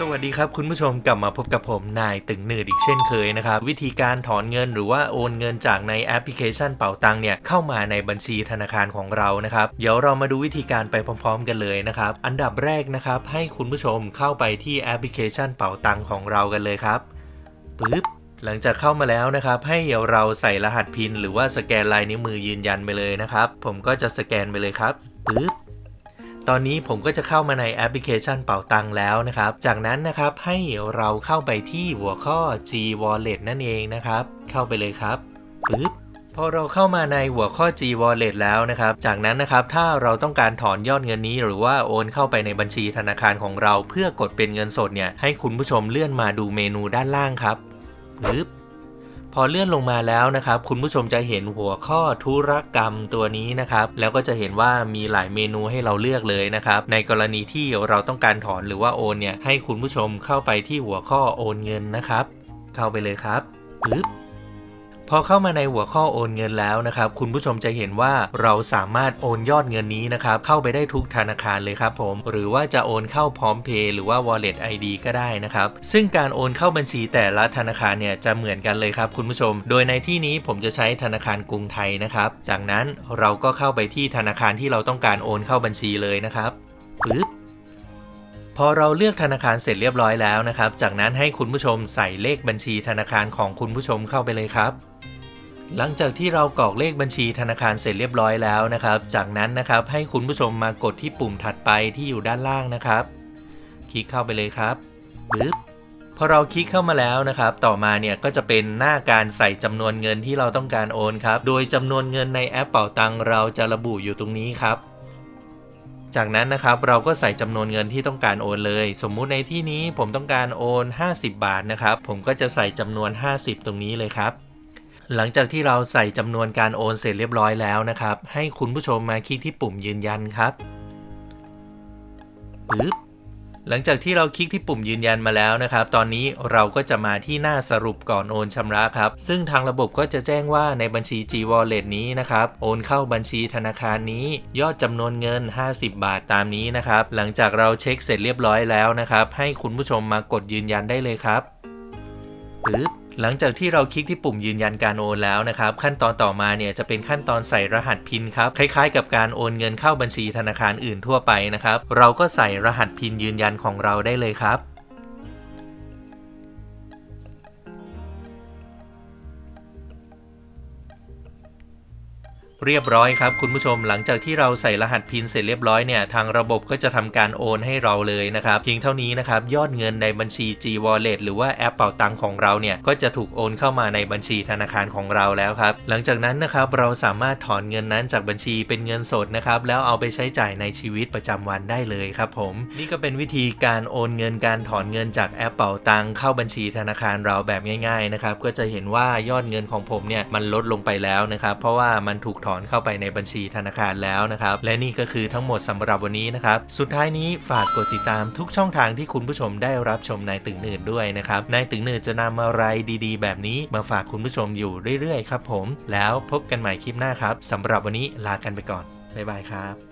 สวัสดีครับคุณผู้ชมกลับมาพบกับผมนายตึงหนืดอีกเช่นเคยนะครับ วิธีการถอนเงินหรือว่าโอนเงินจากในแอปพลิเคชันเป๋าตังเนี่ยเข้ามาในบัญชีธนาคารของเรานะครับ เดี๋ยวเรามาดูวิธีการไปพร้อม ๆ กันเลยนะครับ อันดับแรกนะครับ ให้คุณผู้ชมเข้าไปที่แอปพลิเคชันเป๋าตังของเรากันเลยครับปึ๊บหลังจากเข้ามาแล้วนะครับ ให้เราใส่รหัสพิน หรือว่าสแกนลายนิ้วมือยืนยันไปเลยนะครับ ผมก็จะสแกนไปเลยครับปึ๊บ ตอนนี้ผมก็จะเข้ามาในแอปพลิเคชันเป่าตังแล้วนะครับ จากนั้นนะครับให้เราเข้าไปที่หัวข้อ G Wallet นั่นเองนะครับ เข้าไปเลยครับปึ๊บพอเราเข้ามาในหัวข้อ G Wallet แล้วนะครับ จากนั้นนะครับ ถ้าเราต้องการถอนยอดเงินนี้ หรือว่าโอนเข้าไปในบัญชีธนาคารของเรา เพื่อกดเป็นเงินสดเนี่ย ให้คุณผู้ชมเลื่อนมาดูเมนูด้านล่างครับปึ๊บ พอเลื่อนลงมาแล้วนะครับคุณผู้ชมจะเห็นหัวข้อธุรกรรมตัวนี้นะครับแล้วก็จะเห็นว่ามีหลายเมนูให้เราเลือกเลยนะครับในกรณีที่เราต้องการถอนหรือว่าโอนเนี่ยให้คุณผู้ชมเข้าไปที่หัวข้อโอนเงินนะครับ เข้าไปเลยครับปึ๊บ พอเข้ามาในหัวข้อโอนเงินแล้วนะครับ คุณผู้ชมจะเห็นว่าเราสามารถโอนยอดเงินนี้นะครับ เข้าไปได้ทุกธนาคารเลยครับผม หรือว่าจะโอนเข้าพร้อมเพย์หรือว่า wallet ID ก็ได้นะครับ ซึ่งการโอนเข้าบัญชีแต่ละธนาคารเนี่ยจะเหมือนกันเลยครับคุณผู้ชม โดยในที่นี้ผมจะใช้ธนาคารกรุงไทยนะครับ จากนั้นเราก็เข้าไปที่ธนาคารที่เราต้องการโอนเข้าบัญชีเลยนะครับปึ๊บ พอเราเลือกธนาคารเสร็จเรียบร้อยแล้วนะครับ จากนั้นให้คุณผู้ชมใส่เลขบัญชีธนาคารของคุณผู้ชมเข้าไปเลยครับ หลังจากที่เรากรอกเลขบัญชีธนาคารเสร็จเรียบร้อยแล้วนะครับ จากนั้นนะครับให้คุณผู้ชมมากดที่ปุ่มถัดไปที่อยู่ด้านล่างนะครับ คลิกเข้าไปเลยครับปึ๊บพอเราคลิกเข้ามาแล้วนะครับ ต่อมาเนี่ยก็จะเป็นหน้าการใส่จำนวนเงินที่เราต้องการโอนครับ โดยจำนวนเงินในแอปเป่าตังเราจะระบุอยู่ตรงนี้ครับ จากนั้นนะครับเราก็ใส่จำนวนเงินที่ต้องการโอนเลย สมมุติในที่นี้ผมต้องการโอน 50 บาทนะครับ ผมก็จะใส่จำนวน 50 ตรงนี้เลยครับ หลังจากที่เราใส่จำนวนการโอนเสร็จเรียบร้อยแล้วนะครับ ให้คุณผู้ชมมาคลิกที่ปุ่มยืนยันครับปึ๊บ หลังจากที่เราคลิกที่ปุ่มยืนยันมาแล้วนะครับ ตอนนี้เราก็จะมาที่หน้าสรุปก่อนโอนชำระครับ ซึ่งทางระบบก็จะแจ้งว่าในบัญชี G Wallet นี้นะครับ โอนเข้าบัญชีธนาคารนี้ ยอดจำนวนเงิน 50 บาทตามนี้นะครับ หลังจากเราเช็คเสร็จเรียบร้อยแล้วนะครับ ให้คุณผู้ชมมากดยืนยันได้เลยครับปึ๊บ หลังจากที่เราคลิกที่ปุ่มยืนยันการโอนแล้วนะครับ ขั้นตอนต่อมาเนี่ยจะเป็นขั้นตอนใส่รหัสพินครับ คล้ายๆ กับการโอนเงินเข้าบัญชีธนาคารอื่นทั่วไปนะครับ เราก็ใส่รหัสพินยืนยันของเราได้เลยครับ เรียบร้อยครับคุณผู้ชมหลังจากที่เราใส่รหัสพินเสร็จเรียบร้อยเนี่ยทางระบบก็จะทำการโอนให้เราเลยนะครับเพียงเท่านี้นะครับยอดเงินในบัญชี G Wallet หรือว่าแอปเป่าตังของเราเนี่ยก็จะถูกโอนเข้ามาในบัญชีธนาคารของเราแล้วครับหลังจากนั้นนะครับเราสามารถถอนเงินนั้นจากบัญชีเป็นเงินสดนะครับแล้วเอาไปใช้จ่ายในชีวิตประจำวันได้เลยครับผม นี่ก็เป็นวิธีการโอนเงินการถอนเงินจากแอปเป่าตังเข้าบัญชีธนาคารเราแบบง่ายๆนะครับก็จะเห็นว่ายอดเงินของผมเนี่ยมันลดลงไปแล้วนะครับเพราะว่ามันถูกถอนเข้าไปในบัญชีธนาคารแล้วนะครับ และนี่ก็คือทั้งหมดสำหรับวันนี้นะครับ สุดท้ายนี้ฝากกดติดตามทุกช่องทางที่คุณผู้ชมได้รับชมนายตึงหนืดด้วยนะครับนายตึงหนืดจะนำอะไรดีๆ แบบนี้มาฝากคุณผู้ชมอยู่เรื่อยๆ ครับผม แล้วพบกันใหม่คลิปหน้าครับสำหรับวันนี้ลากันไปก่อนบ๊ายบายครับ